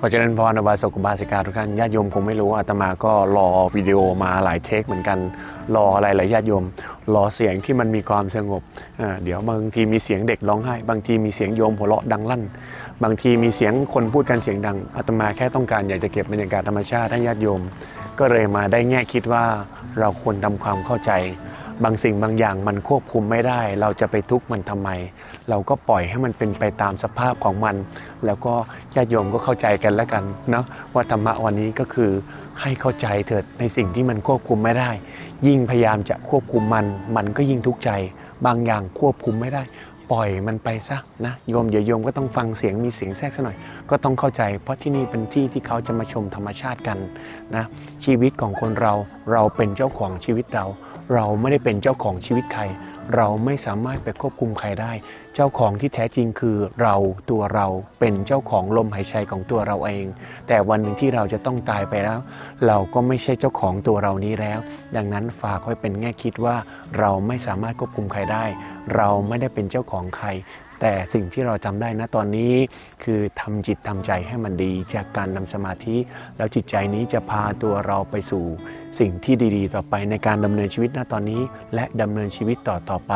ขอเจริญพรอบาสกุบาสิกาทุกท่านญาติโยมคงไม่รู้อาตมาก็รอวิดีโอมาหลายเทคเหมือนกันรออะไรหลายญาติโยม รอเสียงที่มันมีความสงบอ่าเดี๋ยวบางทีมีเสียงเด็กร้องไห้ บางทีมีเสียงโยมหัวเราะดังลั่น บางทีมีเสียงคนพูดกันเสียงดังอาตมาแค่ต้องการอยากจะเก็บบรรยากาศธรรมชาติให้ญาติโยม ก็เลยมาได้แง่คิดว่าเราควรทำความเข้าใจ บางสิ่งบางอย่างมันควบคุมไม่ได้ เราจะไปทุกข์มันทำไม เราก็ปล่อยให้มันเป็นไปตามสภาพของมัน แล้วก็ญาติโยมก็เข้าใจกันแล้วกันเนาะว่าธรรมะวันนี้ก็คือให้เข้าใจเถิดในสิ่งที่มันควบคุมไม่ได้ ยิ่งพยายามจะควบคุมมัน มันก็ยิ่งทุกข์ใจ บางอย่างควบคุมไม่ได้ ปล่อยมันไปซะนะโยมเดี๋ยวโยมก็ต้องฟังเสียงมีเสียงแทรกซะหน่อย ก็ต้องเข้าใจ เพราะที่นี่เป็นที่ที่เขาจะมาชมธรรมชาติกันนะชีวิตของคนเราเราเป็นเจ้าของชีวิตเรา เราไม่ได้เป็นเจ้าของชีวิตใคร เราไม่สามารถไปควบคุมใครได้ เจ้าของที่แท้จริงคือเราตัวเราเป็นเจ้าของลมหายใจของตัวเราเอง แต่วันหนึ่งที่เราจะต้องตายไปแล้ว เราก็ไม่ใช่เจ้าของตัวเรานี้แล้ว ดังนั้นฝากไว้เป็นแง่คิดว่า เราไม่สามารถควบคุมใครได้ เราไม่ได้เป็นเจ้าของใคร แต่สิ่งที่เราจำได้นะตอนนี้ คือทำจิตทำใจให้มันดี จากการทำสมาธิ แล้วจิตใจนี้จะพาตัวเราไปสู่ สิ่งที่ดีๆ ต่อไปในการดำเนินชีวิตณตอนนี้ และดำเนินชีวิตต่อต่อไป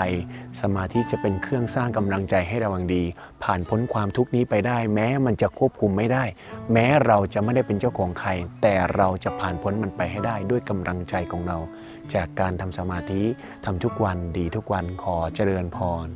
สมาธิจะเป็นเครื่องสร้างกำลังใจให้เราอย่างดี ผ่านพ้นความทุกข์นี้ไปได้ แม้มันจะควบคุมไม่ได้ แม้เราจะไม่ได้เป็นเจ้าของใคร แต่เราจะผ่านพ้นมันไปให้ได้ด้วยกำลังใจของเรา จากการทำสมาธิทำทุกวันดีทุกวันขอเจริญพร